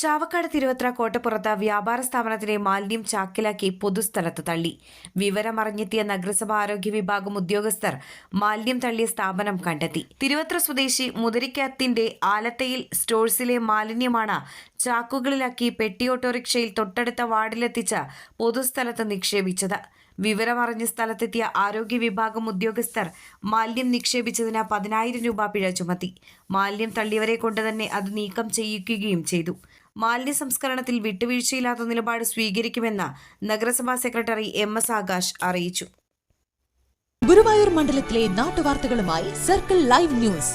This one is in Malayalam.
Chavakkad Thiruvathra കോട്ടപ്പുറത്ത് വ്യാപാര സ്ഥാപനത്തിലെ മാലിന്യം ചാക്കിലാക്കി പൊതുസ്ഥലത്ത് തള്ളി. വിവരമറിഞ്ഞെത്തിയ നഗരസഭ ആരോഗ്യ വിഭാഗം ഉദ്യോഗസ്ഥർ മാലിന്യം തള്ളിയ സ്ഥാപനം കണ്ടെത്തി. തിരുവത്ര സ്വദേശി മുതിരിക്കാത്തിന്റെ ആലത്തയിൽ സ്റ്റോഴ്സിലെ മാലിന്യമാണ് ചാക്കുകളിലാക്കി പെട്ടി ഓട്ടോറിക്ഷയിൽ തൊട്ടടുത്ത വാർഡിലെത്തിച്ച് പൊതുസ്ഥലത്ത് നിക്ഷേപിച്ചത്. വിവരമറിഞ്ഞ സ്ഥലത്തെത്തിയ ആരോഗ്യ വിഭാഗം ഉദ്യോഗസ്ഥർ മാലിന്യം നിക്ഷേപിച്ചതിന് പതിനായിരം രൂപ പിഴ ചുമത്തി. മാലിന്യം തള്ളിയവരെ കൊണ്ട് തന്നെ അത് നീക്കം ചെയ്യിക്കുകയും ചെയ്തു. മാലിന്യ സംസ്കരണത്തിൽ വിട്ടുവീഴ്ചയില്ലാത്ത നിലപാട് സ്വീകരിക്കുമെന്ന് നഗരസഭാ സെക്രട്ടറി എം എസ് ആകാശ് അറിയിച്ചു. ഗുരുവായൂർ മണ്ഡലത്തിലെ നാട്ടുവാർത്തകളുമായി സർക്കിൾ ലൈവ് ന്യൂസ്.